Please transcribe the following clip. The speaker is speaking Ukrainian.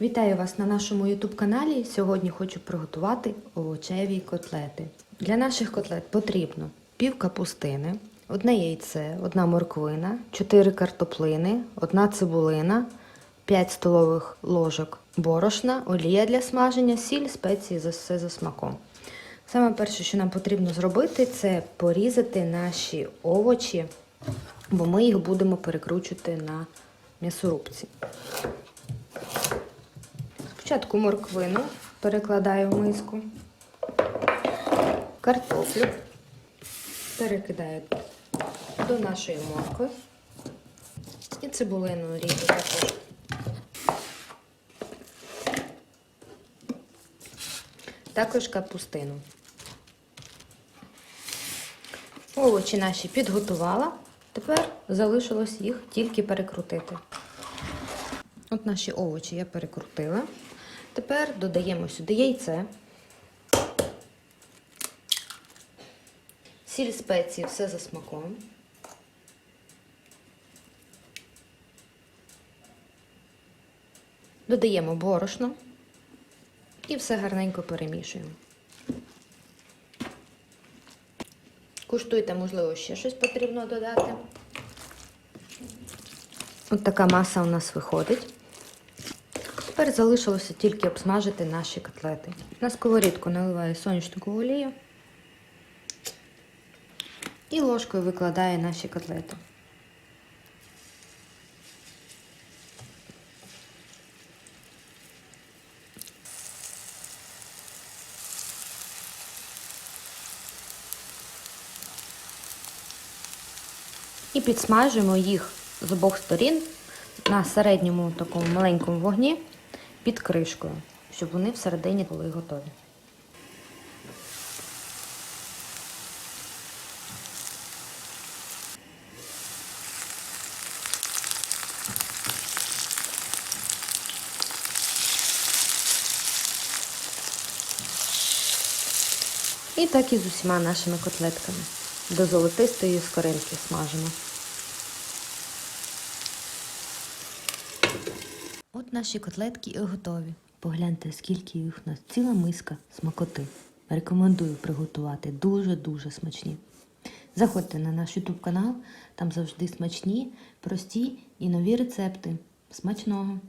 Вітаю вас на нашому YouTube каналі. Сьогодні хочу приготувати овочеві котлети. Для наших котлет потрібно пів капустини, одне яйце, одна морквина, 4 картоплини, одна цибулина, 5 столових ложок борошна, олія для смаження, сіль, спеції все за смаком. Саме перше, що нам потрібно зробити, це порізати наші овочі, бо ми їх будемо перекручувати на м'ясорубці. Спочатку морквину перекладаю в миску, картоплю перекидаю до нашої моркви і цибулину ріжу також. Також капустину. Овочі наші підготувала. Тепер залишилось їх тільки перекрутити. От наші овочі я перекрутила. Тепер додаємо сюди яйце, сіль спеції, все за смаком. Додаємо борошно і все гарненько перемішуємо. Куштуйте, можливо, ще щось потрібно додати. От така маса у нас виходить. Тепер залишилося тільки обсмажити наші котлети. На сковорідку наливаю сонячну олію і ложкою викладаю наші котлети. І підсмажуємо їх з обох сторін на середньому такому маленькому вогні під кришкою, щоб вони всередині були готові. І так і з усіма нашими котлетками. До золотистої скоринки смажимо. От наші котлетки і готові. Погляньте, скільки їх у нас ціла миска смакоти. Рекомендую приготувати дуже-дуже смачні. Заходьте на наш YouTube канал, там завжди смачні, прості і нові рецепти. Смачного!